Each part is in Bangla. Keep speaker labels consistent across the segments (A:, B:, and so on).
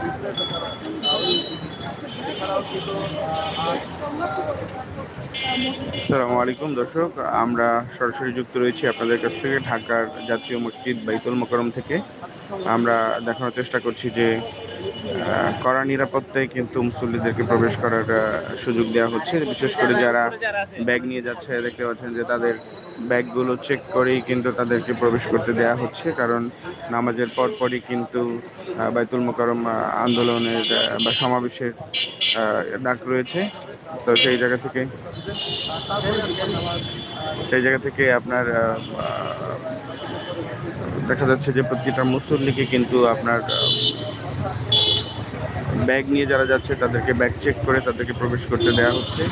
A: বিপ্লব আসসালামু আলাইকুম দর্শক, আমরা সরাসরি যুক্ত রয়েছি আপনাদের কাছ থেকে ঢাকার জাতীয় মসজিদ বাইতুল মোকারম থেকে। আমরা দেখানোর চেষ্টা করছি যে কড়া নিরাপত্তায় কিন্তু মুসল্লিদেরকে প্রবেশ করার সুযোগ দেওয়া হচ্ছে। বিশেষ করে যারা ব্যাগ নিয়ে যাচ্ছে, দেখতে পাচ্ছেন যে তাদের ব্যাগগুলো চেক করেই কিন্তু তাদেরকে প্রবেশ করতে দেওয়া হচ্ছে। কারণ নামাজের পরপরই কিন্তু বাইতুল মোকারম আন্দোলনের বা সমাবেশের ডাক রয়েছে। তো সেই জায়গা থেকে, সেই জায়গা থেকে আপনার দেখা যাচ্ছে যে প্রতিটা মুসল্লিকে কিন্তু আপনার ব্যাগ নিয়ে যারা যাচ্ছে তাদেরকে ব্যাগ চেক করে তাদেরকে প্রবেশ করতে দেওয়া হচ্ছে।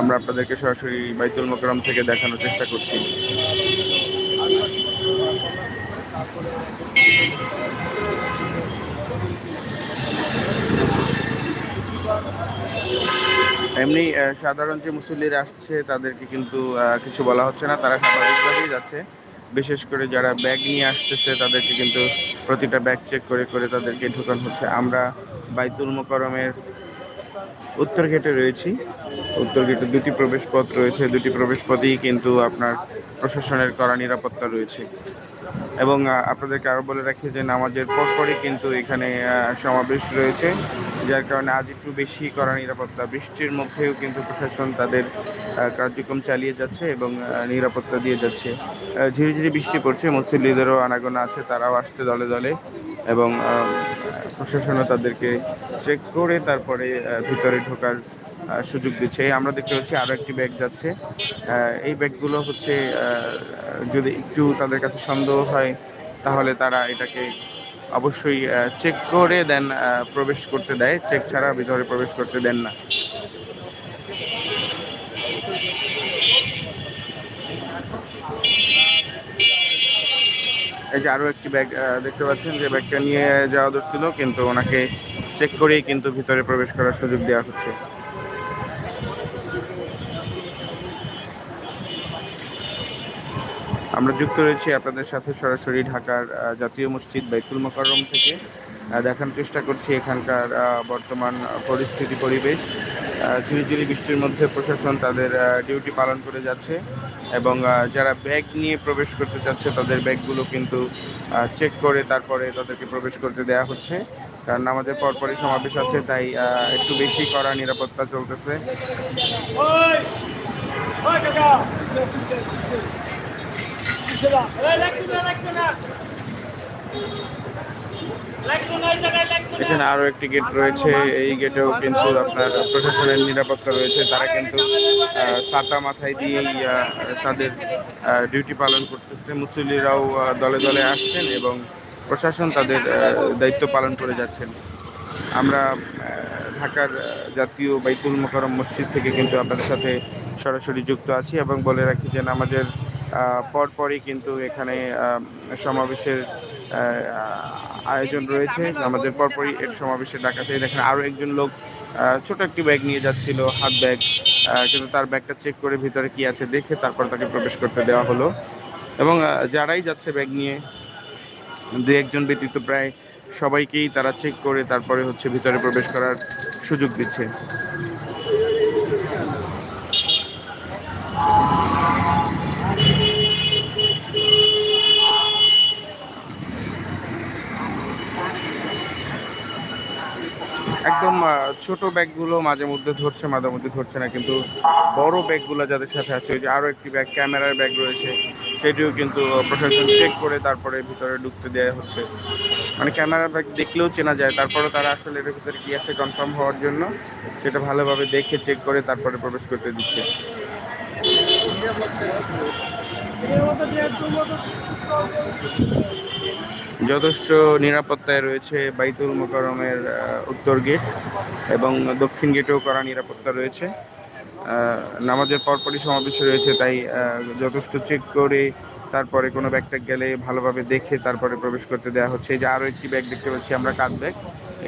A: আমরা আপনাদেরকে সরাসরি বাইতুল মোকরম থেকে দেখানোর চেষ্টা করছি। এমনি সাধারণ যে মুসল্লিরা আসছে, তাদেরকে কিন্তু কিছু বলা হচ্ছে না। তারা স্বাভাবিকভাবেই যাচ্ছে। বিশেষ করে যারা ব্যাগ নিয়ে আসতেছে, তাদেরকে কিন্তু প্রতিটা ব্যাগ চেক করে করে তাদেরকে ঢোকানো হচ্ছে। আমরা বাইতুল মোকরমের উত্তর গেটে রয়েছি। উত্তর গেটে দুটি প্রবেশপথ রয়েছে। দুটি প্রবেশ পথেই কিন্তু আপনার প্রশাসনের কড়া নিরাপত্তা রয়েছে। এবং আপনাদেরকে আরও বলে রাখি যে নামাজের পরপরই কিন্তু এখানে সমাবেশ রয়েছে। যার কারণে আজ একটু বেশি কড়া নিরাপত্তা। বৃষ্টির মধ্যেও কিন্তু প্রশাসন তাদের কার্যক্রম চালিয়ে যাচ্ছে এবং নিরাপত্তা দিয়ে যাচ্ছে। আহ, ঝিরিঝিরি বৃষ্টি পড়ছে মুসল্লিদেরও আনাগোনা আছে তারাও আসছে দলে দলে এবং প্রশাসনও তাদেরকে চেক করে তারপরে ভিতরে ঢোকার সুযোগ দিচ্ছে। আমরা দেখতে পাচ্ছি আরও একটি ব্যাগ যাচ্ছে। এই ব্যাগগুলো হচ্ছে যদি একটু তাদের কাছে সন্দেহ হয়, তাহলে তারা এটাকে অবশ্যই চেক করে দেন প্রবেশ করতে দেয়। চেক ছাড়া ভিতরে প্রবেশ করতে দেন না। এই যে আরও একটি ব্যাগ দেখতে পাচ্ছেন যে ব্যাগটা নিয়ে যাওয়া ছিল কিন্তু ওনাকে চেক করেই কিন্তু ভিতরে প্রবেশ করার সুযোগ দেওয়া হচ্ছে। আমরা যুক্ত রয়েছি আপনাদের সাথে সরাসরি ঢাকার জাতীয় মসজিদ বাইতুল মোকাররম থেকে। দেখানোর চেষ্টা করছি এখানকার বর্তমান পরিস্থিতি, পরিবেশ। ঝিরিঝিরি বৃষ্টির মধ্যে প্রশাসন তাদের ডিউটি পালন করে যাচ্ছে এবং যারা ব্যাগ নিয়ে প্রবেশ করতে চাচ্ছে তাদের ব্যাগগুলো কিন্তু চেক করে তারপরে তাদেরকে প্রবেশ করতে দেওয়া হচ্ছে। কারণ আমাদের পরপরই সমাবেশ আছে, তাই একটু বেশি করা নিরাপত্তা চলতেছে। এখানে আরও একটি গেট রয়েছে। এই গেটেও কিন্তু আপনার প্রশাসনের নিরাপত্তা রয়েছে। তারা কিন্তু ছাতা মাথায় আহ, তাদের ডিউটি পালন করতেছে। মুসল্লিরাও দলে দলে আসছেন এবং প্রশাসন তাদের দায়িত্ব পালন করে যাচ্ছেন। আমরা ঢাকার জাতীয় বাইতুল মোকারম মসজিদ থেকে কিন্তু আপনাদের সাথে সরাসরি যুক্ত আছি এবং বলে রাখি যে নামাজের পরপরই কিন্তু এখানে সমাবেশের আয়োজন রয়েছে। আমাদের পরপরই এর সমাবেশে ডাকা চাই দেখেন আরও একজন লোক ছোট একটি ব্যাগ নিয়ে যাচ্ছিল, হাত ব্যাগ কিন্তু তার ব্যাগটা চেক করে ভিতরে কি আছে দেখে তারপর তাকে প্রবেশ করতে দেওয়া হলো। এবং যারাই যাচ্ছে ব্যাগ নিয়ে দু একজন ব্যতীত প্রায় সবাইকেই তারা চেক করে তারপরে হচ্ছে ভিতরে প্রবেশ করার সুযোগ দিচ্ছে একদম আহ, ছোট ব্যাগগুলো মাঝে মধ্যে ধরছে, মাঝে মধ্যে ধরছে না, কিন্তু বড় ব্যাগগুলো যাদের সাথে আছে, ওই যে আরও একটি ব্যাগ, ক্যামেরার ব্যাগ রয়েছে, সেটিও কিন্তু প্রশাসন চেক করে তারপরে ভিতরে ঢুকতে দেওয়া হচ্ছে। মানে ক্যামেরার ব্যাগ দেখলেও চেনা যায় তারপরে তারা আসলে এর ভিতরে কী আছে কনফার্ম হওয়ার জন্য, সেটা ভালোভাবে দেখে চেক করে তারপরে প্রবেশ করতে দিচ্ছে। যথেষ্ট নিরাপত্তায় রয়েছে বাইতুল মোকারমের উত্তর গেট এবং দক্ষিণ গেটেও করা নিরাপত্তা রয়েছে। নামাজের পরপরই সমাবেশ রয়েছে, তাই যথেষ্ট চেক করে তারপরে কোনো ব্যাগটা গেলে ভালোভাবে দেখে তারপরে প্রবেশ করতে দেওয়া হচ্ছে। এই যে আরও একটি ব্যাগ দেখতে পাচ্ছি আমরা কাঁধ ব্যাগ।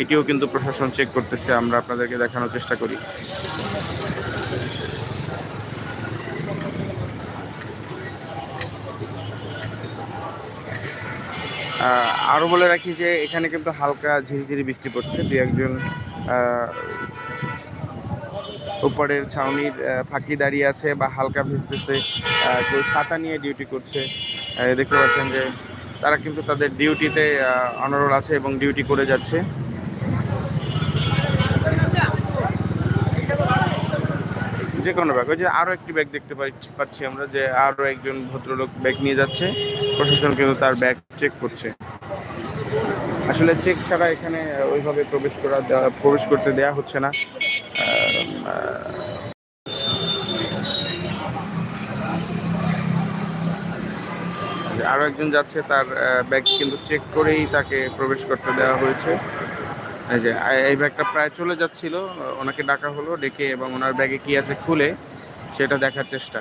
A: এটিও কিন্তু প্রশাসন চেক করতেছে, আমরা আপনাদেরকে দেখানোর চেষ্টা করি। আহ, আরও বলে রাখি যে এখানে কিন্তু হালকা ঝিরিঝিরি বৃষ্টি পড়ছে। দু একজন উপরের ছাউনির ফাঁকি দাঁড়িয়ে আছে বা হালকা ভিজতেছে কেউ ছাতা নিয়ে ডিউটি করছে। দেখতে পাচ্ছেন যে তারা কিন্তু তাদের ডিউটিতে অনরোল আছে এবং ডিউটি করে যাচ্ছে। যে কোনো ব্যাগ। ওই যে আরও একটি ব্যাগ দেখতে পাচ্ছি পাচ্ছি আমরা যে আরও একজন ভদ্রলোক ব্যাগ নিয়ে যাচ্ছে। প্রশাসন কিন্তু তার ব্যাগ চেক করছে। আসলে চেক ছাড়া এখানে ওইভাবে প্রবেশ করা প্রবেশ করতে দেয়া হচ্ছে না। আহ, আহ, আরও একজন যাচ্ছে তার ব্যাগ কিন্তু চেক করেই তাকে প্রবেশ করতে দেওয়া হয়েছে। এই যে এই ব্যাগটা প্রায় চলে যাচ্ছিল, ওনাকে ডাকা হলো, ডেকে এবং ওনার ব্যাগে কি আছে খুলে সেটা দেখার চেষ্টা।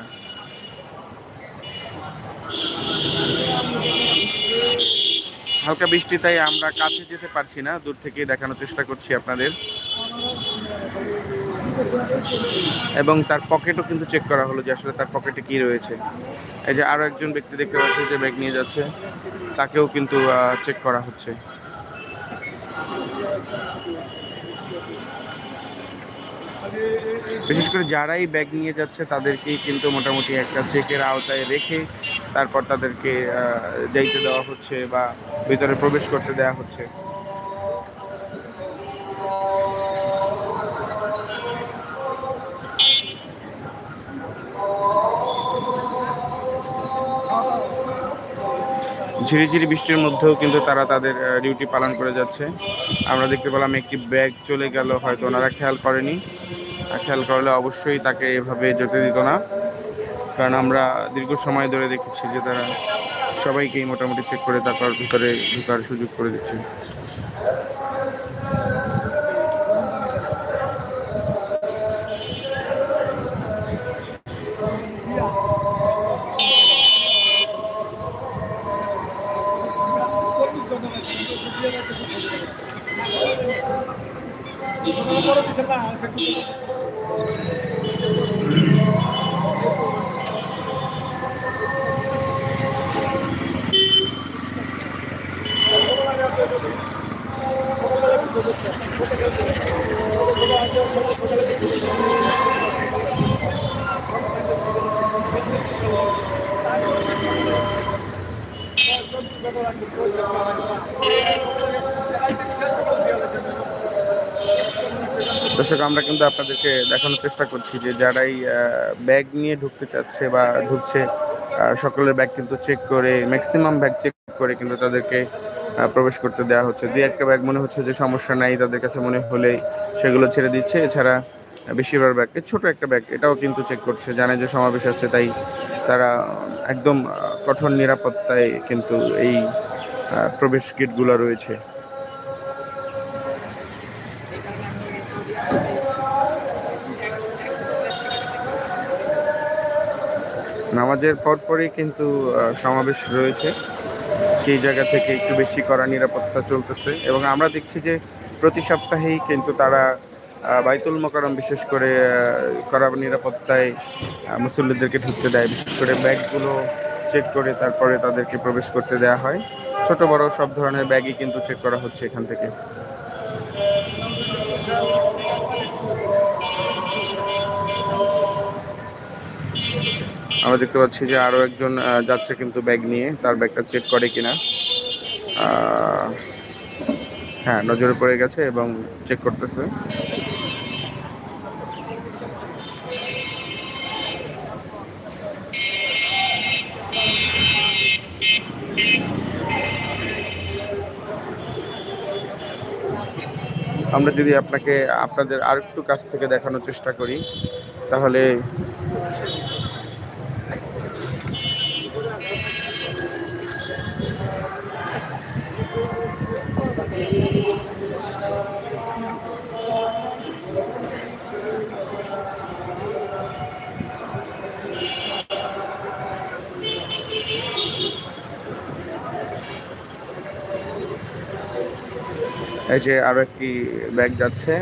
A: হালকা বৃষ্টি, তাই আমরা কাছে যেতে পারছি না, দূর থেকে দেখানোর চেষ্টা করছি আপনাদের। এবং তার পকেটও কিন্তু চেক করা হলো যে আসলে তার পকেটে কি রয়েছে। এই যে, আরও একজন ব্যক্তি দেখতে পাচ্ছি যে ব্যাগ নিয়ে যাচ্ছে, তাকেও কিন্তু চেক করা হচ্ছে। বিশেষ করে যারাই ব্যাগ নিয়ে যাচ্ছে, তাদেরকে কিন্তু মোটামুটি একটা চেকের আওতায় রেখে তারপর তাদেরকে যাইতে দেওয়া হচ্ছে বা ভিতরে প্রবেশ করতে দেওয়া হচ্ছে। ঝিরিঝিরি বৃষ্টির মধ্যেও কিন্তু তারা তাদের ডিউটি পালন করে যাচ্ছে। আমরা দেখতে পেলাম একটি ব্যাগ চলে গেল, হয়তো ওনারা খেয়াল করেনি। খেয়াল করলে অবশ্যই তাকে এভাবে যেতে দিত না। কারণ আমরা দীর্ঘ সময় ধরে দেখেছি যে তারা সবাইকেই মোটামুটি চেক করে তারপর ভিতরে ঢুকার সুযোগ করে দিচ্ছে। দর্শক, আমরা কিন্তু আপনাদেরকে দেখানোর চেষ্টা করছি যে যারাই ব্যাগ নিয়ে ঢুকতে চাচ্ছে বা ঢুকছে সকলের ব্যাগ কিন্তু চেক করে ম্যাক্সিমাম ব্যাগ চেক করে কিন্তু তাদেরকে প্রবেশ করতে দেওয়া হচ্ছে। দুই, একটা ব্যাগ মনে হচ্ছে যে সমস্যা নাই, তাদের কাছে মনে হলে সেগুলো ছেড়ে দিচ্ছে। এছাড়া বেশিরভাগ ব্যাগ ছোট একটা ব্যাগ এটাও কিন্তু চেক করছে, জানে যে সমাবেশ আছে, তাই তারা একদম কঠোর নিরাপত্তায় কিন্তু এই প্রবেশ গেটগুলো রয়েছে। নামাজের পরপরই কিন্তু সমাবেশ রয়েছে। সেই জায়গা থেকে একটু বেশি করা নিরাপত্তা চলতেছে এবং আমরা দেখছি যে প্রতি সপ্তাহেই কিন্তু তারা বাইতুল মোকারম বিশেষ করে কড়া নিরাপত্তায় মুসল্লিদেরকে ঢুকতে দেয়। বিশেষ করে ব্যাগগুলো চেক করে তারপরে তাদেরকে প্রবেশ করতে দেওয়া হয়। ছোট বড় সব ধরনের ব্যাগই কিন্তু চেক করা হচ্ছে এখান থেকে। আমরা দেখতে পাচ্ছি যে আরও একজন যাচ্ছে কিন্তু ব্যাগ নিয়ে, তার ব্যাগটা চেক করে কিনা। হ্যাঁ নজরে পড়ে গেছে এবং চেক করতেছে। আমরা যদি আপনাকে, আপনাদের আর একটু কাছ থেকে দেখানোর চেষ্টা করি, তাহলে এই যে আরও একটি ব্যাগ যাচ্ছে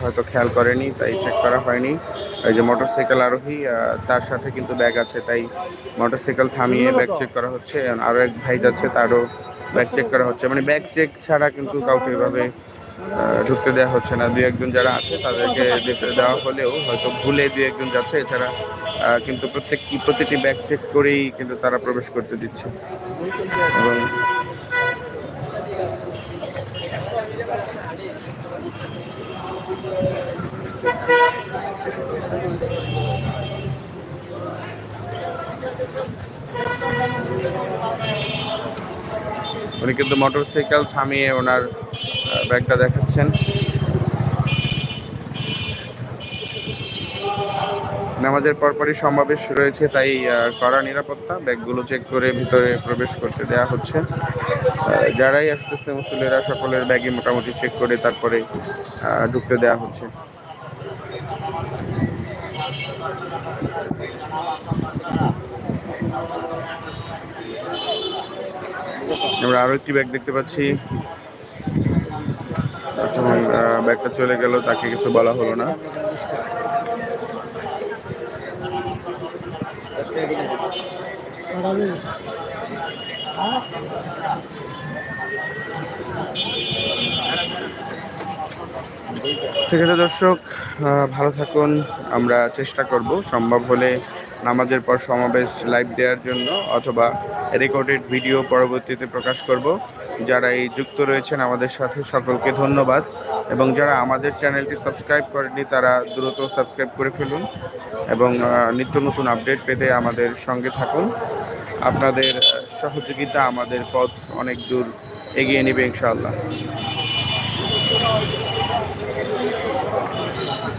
A: হয়তো খেয়াল করেনি তাই চেক করা হয়নি। এই যে মোটরসাইকেল আরোহী তার সাথে কিন্তু ব্যাগ আছে তাই মোটরসাইকেল থামিয়ে ব্যাগ চেক করা হচ্ছে। আরও এক ভাই যাচ্ছে তারও ব্যাগ চেক করা হচ্ছে। মানে ব্যাগ চেক ছাড়া কিন্তু কাউকে এভাবে ঢুকতে দেওয়া হচ্ছে না। দু একজন যারা আছে তাদেরকে দিতে দেওয়া হলেও হয়তো ভুলে দুই একজন যাচ্ছে। এছাড়া কিন্তু প্রত্যেক প্রতিটি ব্যাগ চেক করেই কিন্তু তারা প্রবেশ করতে দিচ্ছে। এবং উনি কিন্তু মোটরসাইকেল থামিয়ে ওনার ব্যাগটা দেখাচ্ছেন। নামাজের পরপরই সমাবেশ রয়েছে, তাই কড়া নিরাপত্তা ব্যাগগুলো চেক করে ভিতরে প্রবেশ করতে দেয়া হচ্ছে। যারাই আসতেছে মুসলিরা সকলের ব্যাগই মোটামুটি চেক করে তারপরে ঢুকতে দেয়া হচ্ছে। আমরা আরও একটি ব্যাগ দেখতে পাচ্ছি। আহ, ব্যাগটা চলে গেল তাকে কিছু বলা হলো না। ঠিক আছে দর্শক ভালো থাকুন। আমরা চেষ্টা করব সম্ভব হলে নামাজের পর সমাবেশ লাইভ দেওয়ার জন্য অথবা রেকর্ডেড ভিডিও পরবর্তীতে প্রকাশ করব। যারা এই যুক্ত রয়েছেন, আমাদের সাথে সকলকে ধন্যবাদ। এবং যারা আমাদের চ্যানেলটি সাবস্ক্রাইব করেনি তারা দ্রুত সাবস্ক্রাইব করে ফেলুন এবং নিত্য নতুন আপডেট পেতে আমাদের সঙ্গে থাকুন। আপনাদের সহযোগিতা আমাদের পথ অনেক দূর এগিয়ে নেবে, ইনশাআল্লাহ।